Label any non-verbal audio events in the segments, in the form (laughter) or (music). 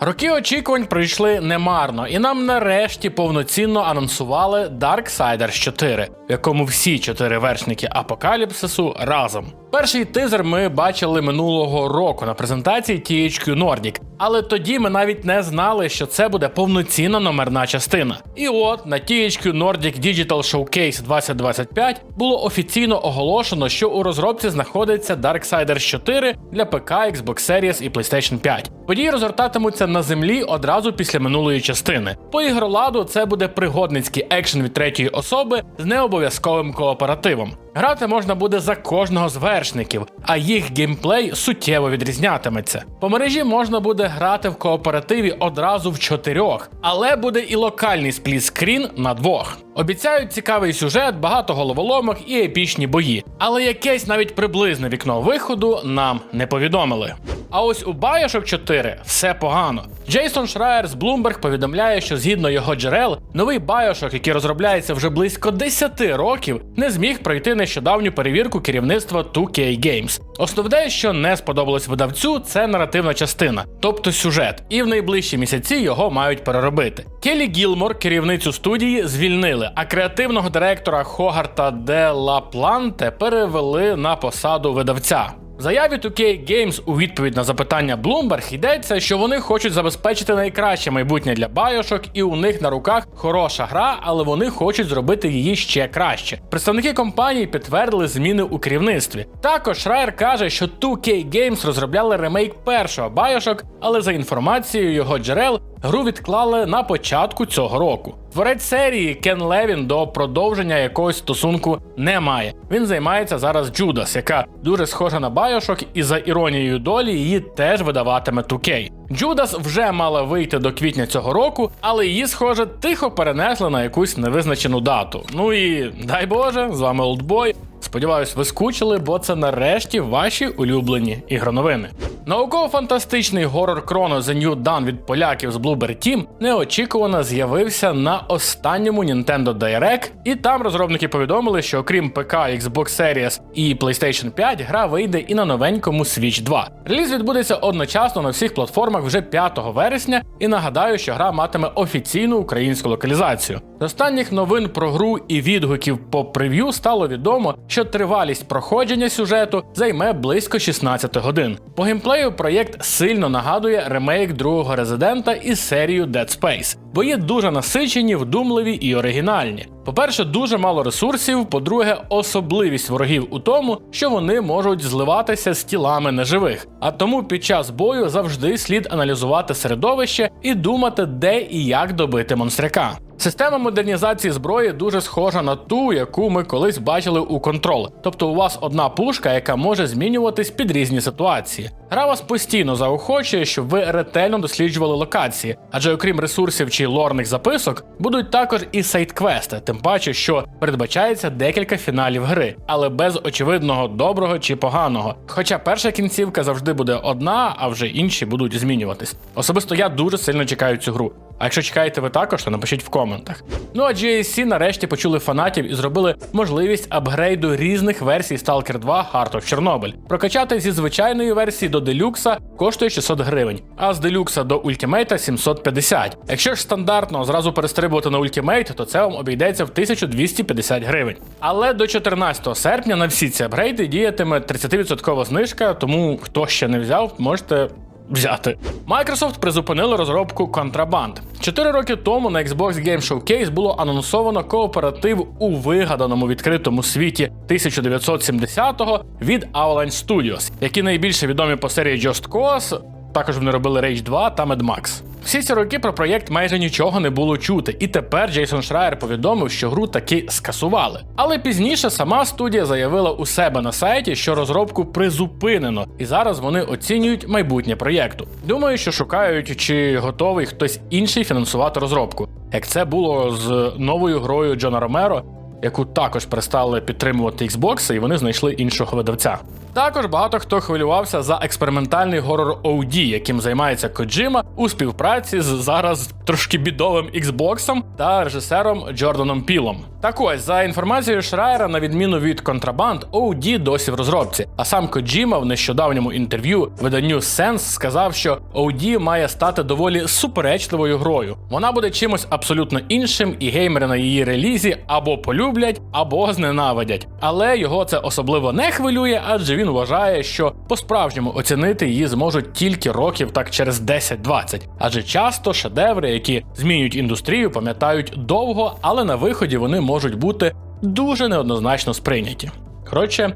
Роки очікувань пройшли немарно, і нам нарешті повноцінно анонсували Darksiders 4, в якому всі чотири вершники апокаліпсису разом. Перший тизер ми бачили минулого року на презентації THQ Nordic, але тоді ми навіть не знали, що це буде повноцінна номерна частина. І от на THQ Nordic Digital Showcase 2025 було офіційно оголошено, що у розробці знаходиться Darksiders 4 для ПК, Xbox Series і PlayStation 5. Події розгортатимуться на землі одразу після минулої частини. По ігроладу це буде пригодницький екшен від третьої особи з необов'язковим кооперативом. Грати можна буде за кожного з вершників, а їх геймплей суттєво відрізнятиметься. По мережі можна буде грати в кооперативі одразу в чотирьох, але буде і локальний сплітскрін на двох. Обіцяють цікавий сюжет, багато головоломок і епічні бої, але якесь навіть приблизне вікно виходу нам не повідомили. А ось у Bioshock 4 все погано. Джейсон Шрайер з Bloomberg повідомляє, що згідно його джерел, новий Bioshock, який розробляється вже близько 10 років, не зміг пройти нещодавню перевірку керівництва 2K Games. Основне, що не сподобалось видавцю, це наративна частина, тобто сюжет, і в найближчі місяці його мають переробити. Келі Гілмор, керівницю студії, звільнили, а креативного директора Хогарта де Лапланте перевели на посаду видавця. В заяві 2K Games у відповідь на запитання Bloomberg йдеться, що вони хочуть забезпечити найкраще майбутнє для Bioshock, і у них на руках хороша гра, але вони хочуть зробити її ще краще. Представники компанії підтвердили зміни у керівництві. Також Шрайер каже, що 2K Games розробляли ремейк першого Bioshock, але за інформацією його джерел, гру відклали на початку цього року. Творець серії Кен Левін до продовження якогось стосунку не має. Він займається зараз Джудас, яка дуже схожа на Bioshock, і за іронією долі її теж видаватиме 2K. Джудас вже мала вийти до квітня цього року, але її, схоже, тихо перенесли на якусь невизначену дату. Ну і дай Боже, з вами Олдбой. Сподіваюсь, ви скучили, бо це нарешті ваші улюблені ігроновини. Науково-фантастичний горор Chrono The New Dawn від поляків з Bloober Team неочікувано з'явився на останньому Nintendo Direct, і там розробники повідомили, що окрім ПК, Xbox Series і PlayStation 5, гра вийде і на новенькому Switch 2. Реліз відбудеться одночасно на всіх платформах вже 5 вересня, і нагадаю, що гра матиме офіційну українську локалізацію. З останніх новин про гру і відгуків по прев'ю стало відомо, що тривалість проходження сюжету займе близько 16 годин. По геймплею проєкт сильно нагадує ремейк другого резидента із серією Dead Space. Бої дуже насичені, вдумливі і оригінальні. По-перше, дуже мало ресурсів. По-друге, особливість ворогів у тому, що вони можуть зливатися з тілами неживих. А тому під час бою завжди слід аналізувати середовище і думати, де і як добити монстряка. Система модернізації зброї дуже схожа на ту, яку ми колись бачили у контрол. Тобто у вас одна пушка, яка може змінюватись під різні ситуації. Гра вас постійно заохочує, щоб ви ретельно досліджували локації, адже окрім ресурсів чи лорних записок, будуть також і сайт-квести, тим паче, що передбачається декілька фіналів гри, але без очевидного доброго чи поганого. Хоча перша кінцівка завжди буде одна, а вже інші будуть змінюватись. Особисто я дуже сильно чекаю цю гру. А якщо чекаєте ви також, то напишіть в коментах. Ну а GSC нарешті почули фанатів і зробили можливість апгрейду різних версій Stalker 2 Heart of Chernobyl. Прокачати зі звичайної версії до делюкса коштує 600 гривень, а з делюкса до ультимейта 750. Якщо ж стандартно зразу перестрибувати на ультимейт, то це вам обійдеться в 1250 гривень. Але до 14 серпня на всі ці апгрейди діятиме 30% знижка, тому хто ще не взяв, можете взяти. Microsoft призупинили розробку Contraband. Чотири роки тому на Xbox Game Showcase було анонсовано кооператив у вигаданому відкритому світі 1970-го від Avalanche Studios, які найбільше відомі по серії Just Cause, також вони робили Rage 2 та Mad Max. Всі ці роки про проєкт майже нічого не було чути, і тепер Джейсон Шрайер повідомив, що гру таки скасували. Але пізніше сама студія заявила у себе на сайті, що розробку призупинено, і зараз вони оцінюють майбутнє проєкту. Думаю, що шукають, чи готовий хтось інший фінансувати розробку, як це було з новою грою Джона Ромеро, яку також перестали підтримувати Xbox, і вони знайшли іншого видавця. Також багато хто хвилювався за експериментальний горор OD, яким займається Коджима у співпраці з зараз трошки бідовим Xbox та режисером Джорданом Пілом. Так ось, за інформацією Шрайера, на відміну від контрабанд, OD досі в розробці. А сам Коджіма в нещодавньому інтерв'ю виданню Sense сказав, що OD має стати доволі суперечливою грою. Вона буде чимось абсолютно іншим, і геймери на її релізі або полюблять, або зненавидять. Але його це особливо не хвилює, адже він вважає, що по-справжньому оцінити її зможуть тільки років так через 10-20. Адже часто шедеври, які змінюють індустрію, пам'ятають довго, але на виході вони можуть бути дуже неоднозначно сприйняті. Коротше,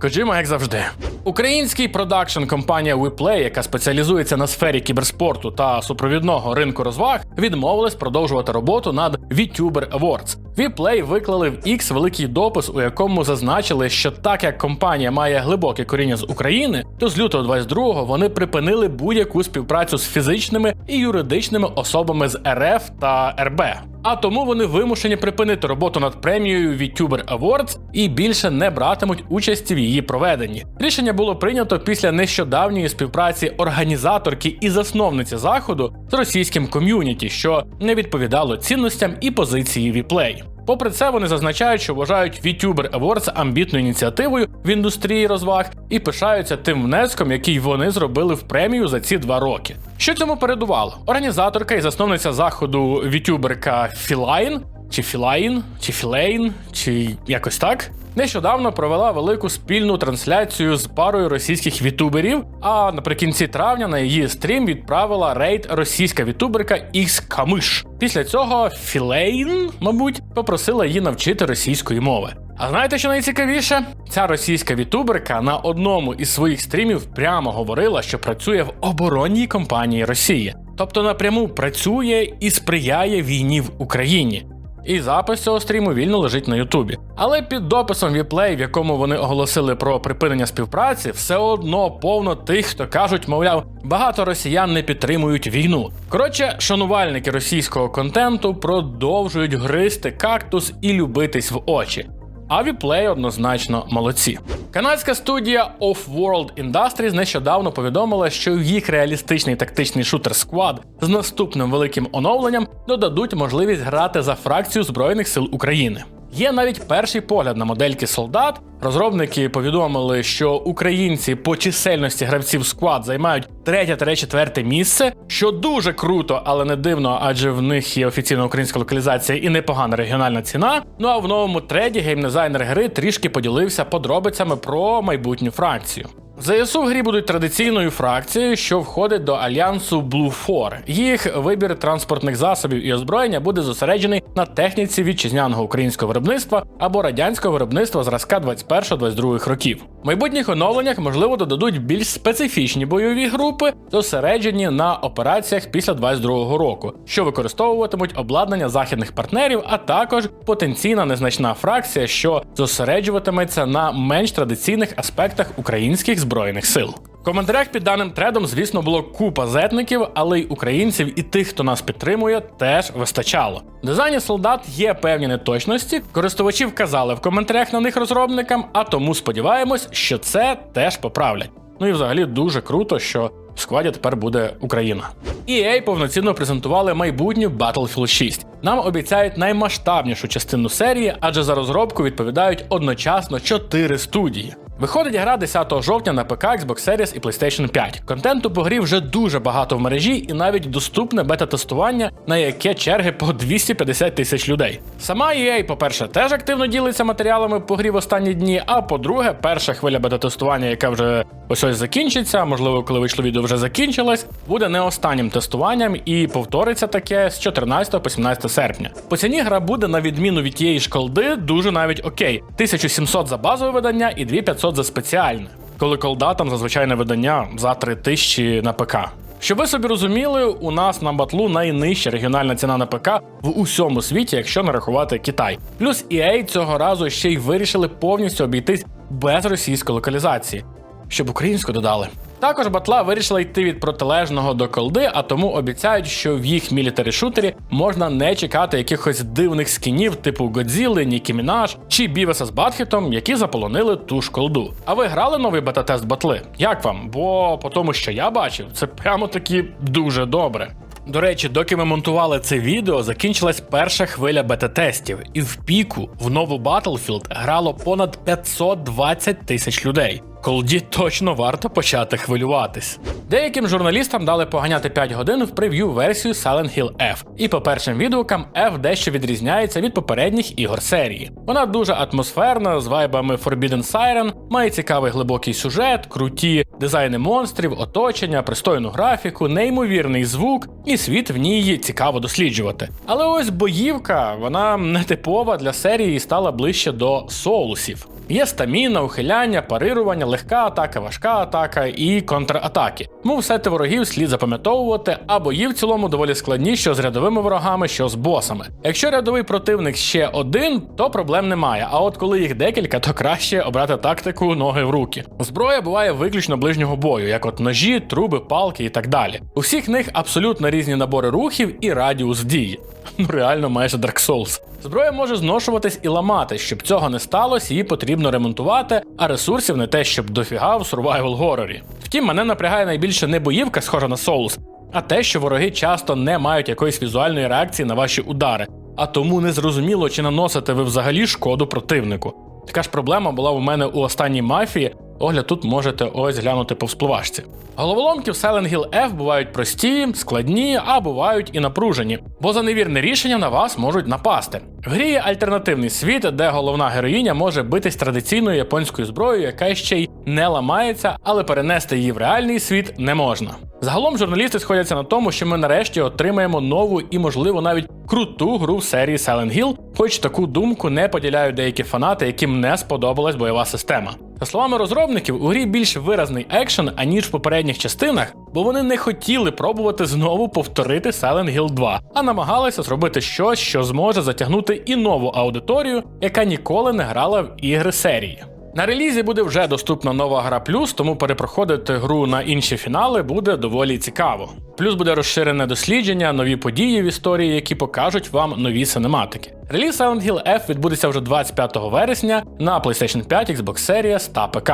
Коджима, як завжди. Український продакшн компанія WePlay, яка спеціалізується на сфері кіберспорту та супровідного ринку розваг, відмовилась продовжувати роботу над VTuber Awards. WePlay виклали в X великий допис, у якому зазначили, що так як компанія має глибоке коріння з України, то з лютого 22-го вони припинили будь-яку співпрацю з фізичними і юридичними особами з РФ та РБ. А тому вони вимушені припинити роботу над премією VTuber Awards і більше не братимуть участі в її проведенні. Рішення було прийнято після нещодавньої співпраці організаторки і засновниці заходу з російським ком'юніті, що не відповідало цінностям і позиції VPlay. Попри це, вони зазначають, що вважають VTuber Awards амбітною ініціативою в індустрії розваг і пишаються тим внеском, який вони зробили в премію за ці два роки. Що цьому передувало? Організаторка і засновниця заходу вітюберка Філайн, чи Філайн, чи Філейн, чи якось так. Нещодавно провела велику спільну трансляцію з парою російських вітуберів. А наприкінці травня на її стрім відправила рейд російська вітуберка Ікс Камиш. Після цього Філейн, мабуть, попросила її навчити російської мови. А знаєте, що найцікавіше? Ця російська вітуберка на одному із своїх стрімів прямо говорила, що працює в оборонній компанії Росії, тобто напряму працює і сприяє війні в Україні. І запис цього стріму вільно лежить на Ютубі. Але під дописом Віплей, в якому вони оголосили про припинення співпраці, все одно повно тих, хто кажуть, мовляв, багато росіян не підтримують війну. Коротше, шанувальники російського контенту продовжують гризти кактус і любитись в очі. А Віплей однозначно молодці. Канадська студія Off-World Industries нещодавно повідомила, що їх реалістичний тактичний шутер Squad з наступним великим оновленням додадуть можливість грати за фракцію Збройних сил України. Є навіть перший погляд на модельки солдат. Розробники повідомили, що українці по чисельності гравців склад займають третє-четверте місце, що дуже круто, але не дивно, адже в них є офіційна українська локалізація і непогана регіональна ціна. Ну а в новому треді геймдизайнер гри трішки поділився подробицями про майбутню фракцію. ЗСУ в грі будуть традиційною фракцією, що входить до альянсу Blue 4. Їх вибір транспортних засобів і озброєння буде зосереджений на техніці вітчизняного українського виробництва або радянського виробництва зразка 21-22 років. В майбутніх оновленнях можливо додадуть більш специфічні бойові групи, зосереджені на операціях після 22-го року, що використовуватимуть обладнання західних партнерів, а також потенційна незначна фракція, що зосереджуватиметься на менш традиційних аспектах українських збройних сил. В коментарях під даним тредом, звісно, було купа зетників, але й українців і тих, хто нас підтримує, теж вистачало. В дизайні солдат є певні неточності. Користувачі вказали в коментарях на них розробникам, а тому сподіваємось, що це теж поправлять. Ну і взагалі дуже круто, що в складі тепер буде Україна. EA повноцінно презентували майбутню Battlefield 6. Нам обіцяють наймасштабнішу частину серії, адже за розробку відповідають одночасно 4 студії. Виходить гра 10 жовтня на ПК, Xbox Series і PlayStation 5. Контенту по грі вже дуже багато в мережі, і навіть доступне бета-тестування, на яке черги по 250 тисяч людей. Сама EA, по-перше, теж активно ділиться матеріалами по грі в останні дні. А по-друге, перша хвиля бета-тестування, яка вже ось ось закінчиться, можливо, коли вийшло відео вже закінчилась, буде не останнім тестуванням і повториться таке з 14 по 17 серпня. По ціні гра буде на відміну від тієї ж колди дуже навіть окей. 1700 за базове видання і 2500 за спеціальне. Коли колда там зазвичайне видання за 3000 на ПК. Щоб ви собі розуміли, у нас на батлу найнижча регіональна ціна на ПК в усьому світі, якщо не рахувати Китай. Плюс EA цього разу ще й вирішили повністю обійтись без російської локалізації, щоб українську додали. Також батла вирішила йти від протилежного до колди, а тому обіцяють, що в їх мілітарі шутері можна не чекати якихось дивних скінів, типу Годзіли, Нікі Мінаш чи Бівеса з Батхітом, які заполонили ту ж колду. А ви грали новий бета-тест батли? Як вам? Бо по тому, що я бачив, це прямо таки дуже добре. До речі, доки ми монтували це відео, закінчилась перша хвиля бета-тестів, і в піку в нову Battlefield грало понад 520 тисяч людей. Колді точно варто почати хвилюватись. Деяким журналістам дали поганяти 5 годин в прев'ю версію Silent Hill F. І по першим відгукам F дещо відрізняється від попередніх ігор серії. Вона дуже атмосферна, з вайбами Forbidden Siren, має цікавий глибокий сюжет, круті дизайни монстрів, оточення, пристойну графіку, неймовірний звук, і світ в ній цікаво досліджувати. Але ось боївка, вона не типова для серії і стала ближче до соусів. Є стаміна, ухиляння, парирування, легка атака, важка атака і контратаки. Мов сети ворогів слід запам'ятовувати, а бої в цілому доволі складні, що з рядовими ворогами, що з босами. Якщо рядовий противник ще один, то проблем немає. А от коли їх декілька, то краще обрати тактику ноги в руки. Зброя буває виключно ближнього бою, як от ножі, труби, палки і так далі. У всіх них абсолютно різні набори рухів і радіус дії. Ну реально майже Dark Souls. Зброя може зношуватись і ламатись. Щоб цього не сталося, її потрібно ремонтувати, а ресурсів не те, щоб дофіга в survival горорі. Втім, мене напрягає найбільше не боївка, схожа на Souls, а те, що вороги часто не мають якоїсь візуальної реакції на ваші удари, а тому не зрозуміло, чи наносите ви взагалі шкоду противнику. Така ж проблема була у мене у останній мафії. Огляд тут можете ось глянути по вспливашці. Головоломки в Silent Hill F бувають прості, складні, а бувають і напружені, бо за невірне рішення на вас можуть напасти. В грі є альтернативний світ, де головна героїня може битись традиційною японською зброєю, яка ще й не ламається, але перенести її в реальний світ не можна. Загалом журналісти сходяться на тому, що ми нарешті отримаємо нову і, можливо, навіть круту гру в серії Silent Hill, хоч таку думку не поділяють деякі фанати, яким не сподобалась бойова система. За словами розробників, у грі більш виразний екшен, аніж в попередніх частинах, бо вони не хотіли пробувати знову повторити Silent Hill 2, а намагалися зробити щось, що зможе затягнути і нову аудиторію, яка ніколи не грала в ігри серії. На релізі буде вже доступна нова гра плюс, тому перепроходити гру на інші фінали буде доволі цікаво. Плюс буде розширене дослідження, нові події в історії, які покажуть вам нові синематики. Реліз Silent Hill F відбудеться вже 25 вересня на PlayStation 5, Xbox Series та ПК.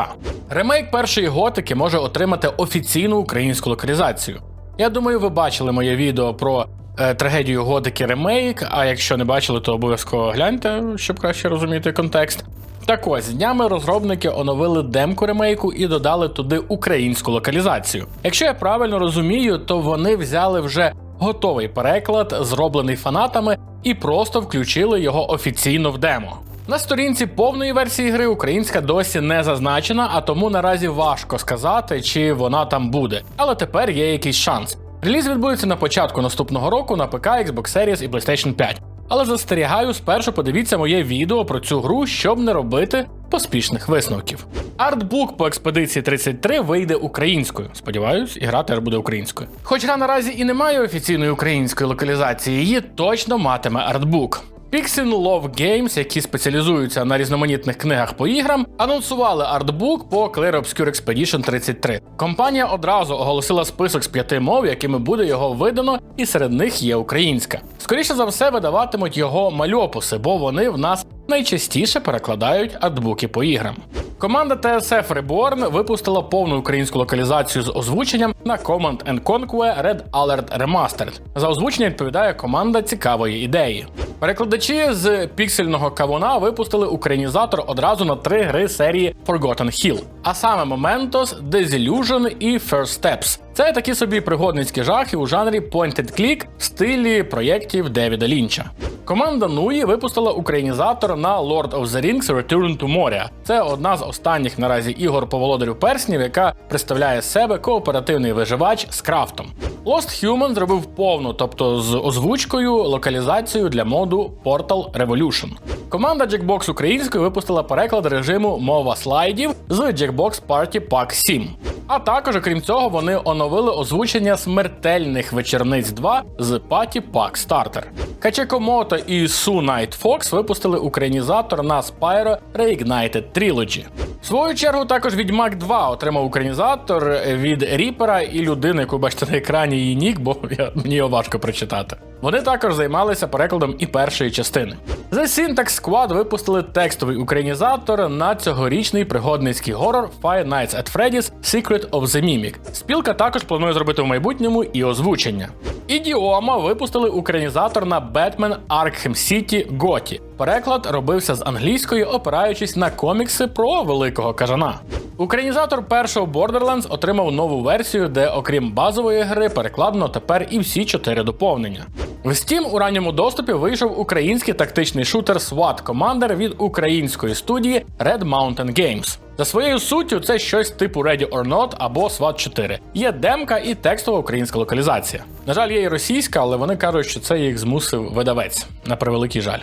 Ремейк першої готики може отримати офіційну українську локалізацію. Я думаю, ви бачили моє відео про трагедію готики ремейк. А якщо не бачили, то обов'язково гляньте, щоб краще розуміти контекст. Так ось днями розробники оновили демку ремейку і додали туди українську локалізацію. Якщо я правильно розумію, то вони взяли вже готовий переклад, зроблений фанатами, і просто включили його офіційно в демо. На сторінці повної версії гри українська досі не зазначена, а тому наразі важко сказати, чи вона там буде. Але тепер є якийсь шанс. Реліз відбудеться на початку наступного року на ПК, Xbox Series і PlayStation 5. Але застерігаю, спершу подивіться моє відео про цю гру, щоб не робити поспішних висновків. Артбук по експедиції 33 вийде українською. Сподіваюсь, і гра теж буде українською. Хоч гра наразі і не має офіційної української локалізації, її точно матиме артбук. Pixel Love Games, які спеціалізуються на різноманітних книгах по іграм, анонсували артбук по Clear Obscure Expedition 33. Компанія одразу оголосила список з п'яти мов, якими буде його видано, і серед них є українська. Скоріше за все, видаватимуть його мальопуси, бо вони в нас найчастіше перекладають артбуки по іграм. Команда TSF Reborn випустила повну українську локалізацію з озвученням на Command Conquer Red Alert Remastered. За озвучення відповідає команда цікавої ідеї. Перекладачі з піксельного кавуна випустили українізатор одразу на три гри серії Forgotten Hill, а саме Mementos, Desillusion і First Steps. Це такі собі пригодницькі жахи у жанрі point-and click в стилі проєктів Девіда Лінча. Команда Нуї випустила українізатор на Lord of the Rings Return to Moria. Це одна з останніх наразі ігор по володарю перснів, яка представляє себе кооперативний виживач з крафтом. Lost Human зробив повну, тобто з озвучкою, локалізацію для моду Portal Revolution. Команда Jackbox українською випустила переклад режиму мова слайдів з Jackbox Party Pack 7. А також, окрім цього, вони оновили озвучення смертельних вечорниць 2 з Паті Пак Стартер. Качекомото і Су Найт Фокс випустили українізатор на Spyro Reignited Trilogy. В свою чергу також Відьмак 2 отримав українізатор від Ріпера і людини, яку бачите на екрані її нік, бо я, мені його важко прочитати. Вони також займалися перекладом і першої частини. The Syntax Squad випустили текстовий українізатор на цьогорічний пригодницький горор Five Nights at Freddy's Secret of the Mimic. Спілка також планує зробити в майбутньому і озвучення. Ідіома випустили українізатор на Batman Arkham City Готі. Переклад робився з англійської, опираючись на комікси про великого кажана. Українізатор першого Borderlands отримав нову версію, де, окрім базової гри, перекладено тепер і всі чотири доповнення. В Steam у ранньому доступі вийшов український тактичний шутер SWAT Commander від української студії Red Mountain Games. За своєю суттю, це щось типу Ready or Not або SWAT 4. Є демка і текстова українська локалізація. На жаль, є і російська, але вони кажуть, що це їх змусив видавець. На превеликий жаль.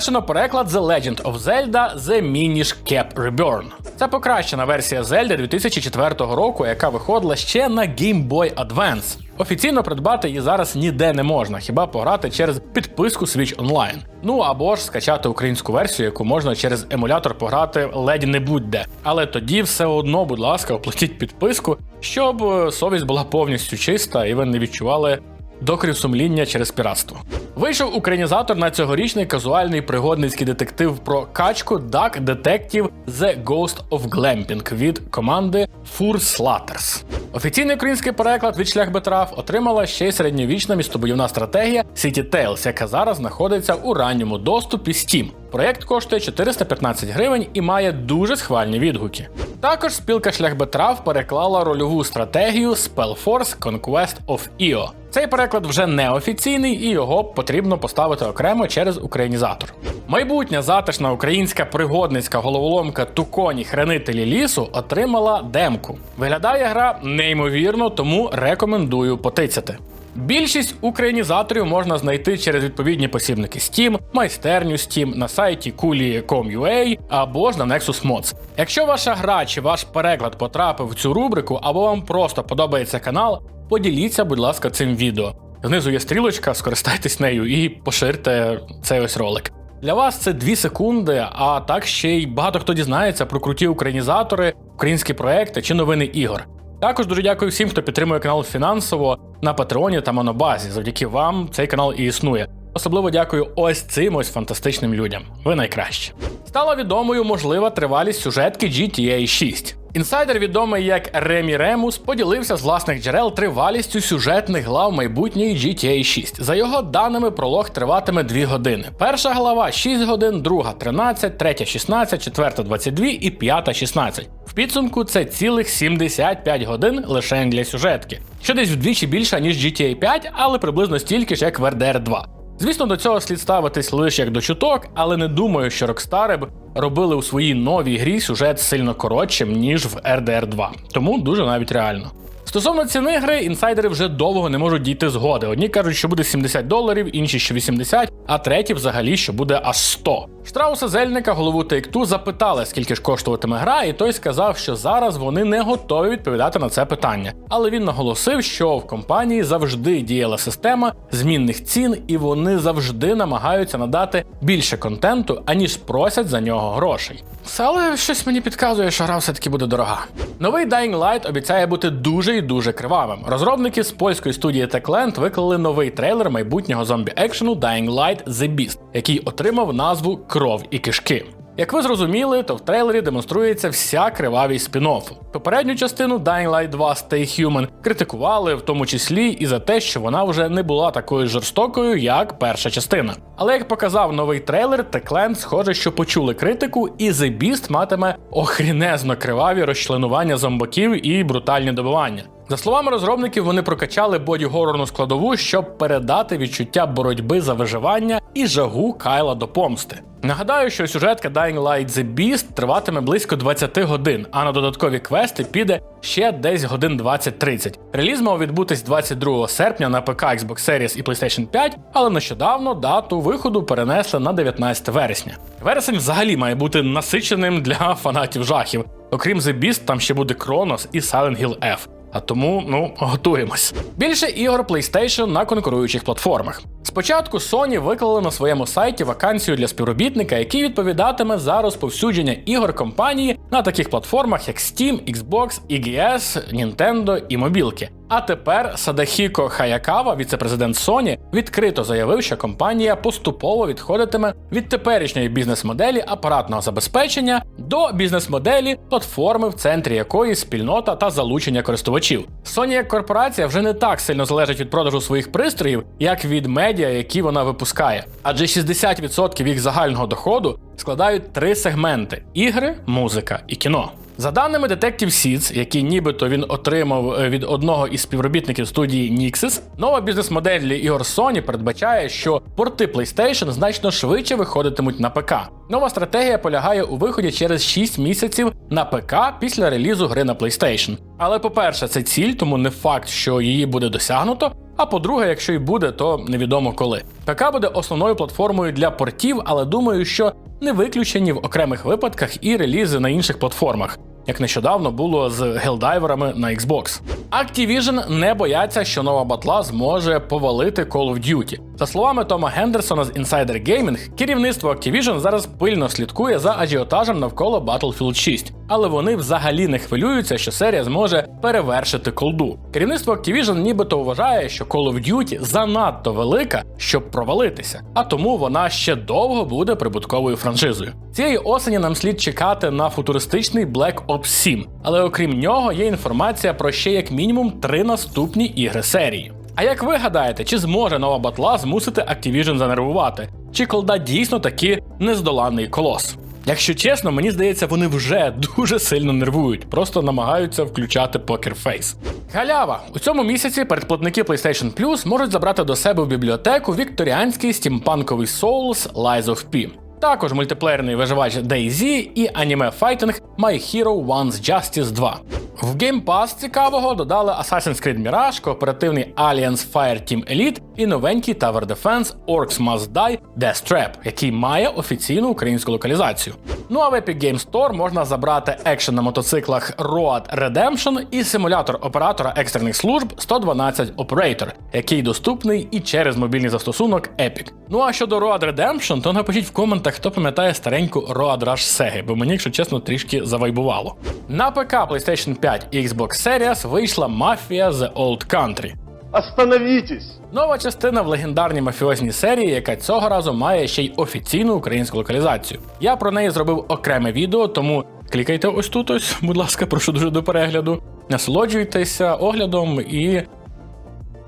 Завершено переклад The Legend of Zelda The Minish Cap Reborn. Це покращена версія Zelda 2004 року, яка виходила ще на Game Boy Advance. Офіційно придбати її зараз ніде не можна, хіба пограти через підписку Switch Online. Ну або ж скачати українську версію, яку можна через емулятор пограти ледь не будь-де. Але тоді все одно, будь ласка, оплатіть підписку, щоб е, совість була повністю чиста і ви не відчували докорів сумління через піратство. Вийшов українізатор на цьогорічний казуальний пригодницький детектив про качку Duck Detective The Ghost of Glamping від команди Fur Slatters. Офіційний український переклад від шлях Бетрав отримала ще й середньовічна містобойовна стратегія City Tales, яка зараз знаходиться у ранньому доступі Steam. Проєкт коштує 415 гривень і має дуже схвальні відгуки. Також спілка шлях Бетрав переклала рольову стратегію Spellforce Conquest of Io. Цей переклад вже не офіційний і його потрібно поставити окремо через українізатор. Майбутня затишна українська пригодницька головоломка Туконі Хранителі лісу отримала демку. Виглядає гра неймовірно, тому рекомендую потицяти. Більшість українізаторів можна знайти через відповідні посібники Steam, майстерню Steam, на сайті Kuli.com.ua або ж на Nexus Mods. Якщо ваша гра чи ваш переклад потрапив в цю рубрику, або вам просто подобається канал, поділіться, будь ласка, цим відео. Знизу є стрілочка, скористайтесь нею і поширте цей ось ролик. Для вас це 2 секунди, а так ще й багато хто дізнається про круті українізатори, українські проекти чи новини ігор. Також дуже дякую всім, хто підтримує канал фінансово на Патреоні та Монобазі. Завдяки вам цей канал і існує. Особливо дякую ось цим ось фантастичним людям. Ви найкращі. Стала відомою можлива тривалість сюжетки GTA 6. Інсайдер, відомий як Ремі Ремус, поділився з власних джерел тривалістю сюжетних глав майбутньої GTA 6. За його даними, пролог триватиме 2 години. Перша глава 6 годин, друга 13, третя 16, четверта 22 і п'ята 16. В підсумку це цілих 75 годин лише для сюжетки, що десь вдвічі більше, ніж GTA 5, але приблизно стільки ж, як в RDR 2. Звісно, до цього слід ставитись лише як до чуток, але не думаю, що Рокстари б робили у своїй новій грі сюжет сильно коротшим, ніж в RDR 2. Тому дуже навіть реально. Стосовно ціни гри, інсайдери вже довго не можуть дійти згоди. Одні кажуть, що буде 70 доларів, інші що 80, а треті взагалі, що буде аж 100. Штрауса Зельника, голову Take-Two, запитали, скільки ж коштуватиме гра, і той сказав, що зараз вони не готові відповідати на це питання. Але він наголосив, що в компанії завжди діяла система змінних цін, і вони завжди намагаються надати більше контенту, аніж просять за нього грошей. Але щось мені підказує, що гра все-таки буде дорога. Новий Dying Light обіцяє бути дуже і дуже кривавим. Розробники з польської студії Techland виклали новий трейлер майбутнього зомбі-екшену Dying Light The Beast, який отримав назву Кров і кишки. Як ви зрозуміли, то в трейлері демонструється вся кривавість спін-оффу. Попередню частину Dying Light 2 Stay Human критикували, в тому числі і за те, що вона вже не була такою жорстокою, як перша частина. Але як показав новий трейлер, Techland схоже, що почули критику, і The Beast матиме охрінезно криваві розчленування зомбаків і брутальні добивання. За словами розробників, вони прокачали боді-горорну складову, щоб передати відчуття боротьби за виживання і жагу Кайла до помсти. Нагадаю, що сюжетка Dying Light The Beast триватиме близько 20 годин, а на додаткові квести піде ще десь годин 20-30. Реліз мав відбутись 22 серпня на ПК, Xbox Series і PlayStation 5, але нещодавно дату виходу перенесли на 19 вересня. Вересень взагалі має бути насиченим для фанатів жахів. Окрім The Beast, там ще буде Кронос і Silent Hill F. А тому, ну, готуємось. Більше ігор PlayStation на конкуруючих платформах. Спочатку Sony виклали на своєму сайті вакансію для співробітника, який відповідатиме за розповсюдження ігор компанії на таких платформах, як Steam, Xbox, EGS, Nintendo і мобілки. А тепер Садахіко Хаякава, віце-президент Sony, відкрито заявив, що компанія поступово відходитиме від теперішньої бізнес-моделі апаратного забезпечення до бізнес-моделі платформи, в центрі якої спільнота та залучення користувачів. Sony як корпорація вже не так сильно залежить від продажу своїх пристроїв, як від медіа, які вона випускає. Адже 60% їх загального доходу складають три сегменти: ігри, музика і кіно. За даними Detective Seeds, які нібито він отримав е, від одного із співробітників студії Nixis, нова бізнес-модель ігор Sony передбачає, що порти PlayStation значно швидше виходитимуть на ПК. Нова стратегія полягає у виході через 6 місяців на ПК після релізу гри на PlayStation. Але по-перше, це ціль, тому не факт, що її буде досягнуто. А по-друге, якщо й буде, то невідомо коли. ПК буде основною платформою для портів, але думаю, що не виключені в окремих випадках і релізи на інших платформах. Як нещодавно було з гелдайверами на Xbox. Activision не бояться, що нова батла зможе повалити Call of Duty. За словами Тома Гендерсона з Insider Gaming, керівництво Activision зараз пильно слідкує за ажіотажем навколо Battlefield 6, але вони взагалі не хвилюються, що серія зможе перевершити колду. Керівництво Activision нібито вважає, що Call of Duty занадто велика, щоб провалитися, а тому вона ще довго буде прибутковою франшизою. Цієї осені нам слід чекати на футуристичний Black Ops 7, але окрім нього є інформація про ще як мінімум три наступні ігри серії. А як ви гадаєте, чи зможе нова батла змусити Activision занервувати? Чи колда дійсно таки нездоланний колос? Якщо чесно, мені здається, вони вже дуже сильно нервують, просто намагаються включати покерфейс. Халява! У цьому місяці передплатники PlayStation Plus можуть забрати до себе в бібліотеку вікторіанський стімпанковий Souls Lies of P. Також мультиплеєрний виживач DayZ і аніме файтинг My Hero One's Justice 2. В Game Pass цікавого додали Assassin's Creed Mirage, кооперативний Alliance Fireteam Elite і новенький Tower Defense Orcs Must Die Death Trap, який має офіційну українську локалізацію. Ну а в Epic Game Store можна забрати екшен на мотоциклах Road Redemption і симулятор оператора екстрених служб 112 Operator, який доступний і через мобільний застосунок Epic. Ну а щодо Road Redemption, то напишіть в коментах, хто пам'ятає стареньку Road Rush Sega, бо мені, якщо чесно, трішки завайбувало. На ПК PlayStation 5 і Xbox Series вийшла Mafia The Old Country. Остановитесь! Нова частина в легендарній мафіозній серії, яка цього разу має ще й офіційну українську локалізацію. Я про неї зробив окреме відео, тому клікайте ось тут. Ось, будь ласка, прошу дуже до перегляду. Насолоджуйтеся оглядом і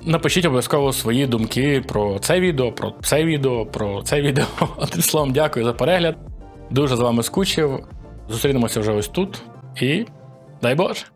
напишіть обов'язково свої думки про це відео, про це відео, про це відео. (laughs) Одним словом, дякую за перегляд. Дуже з вами скучив. Зустрінемося вже ось тут. І дай Боже!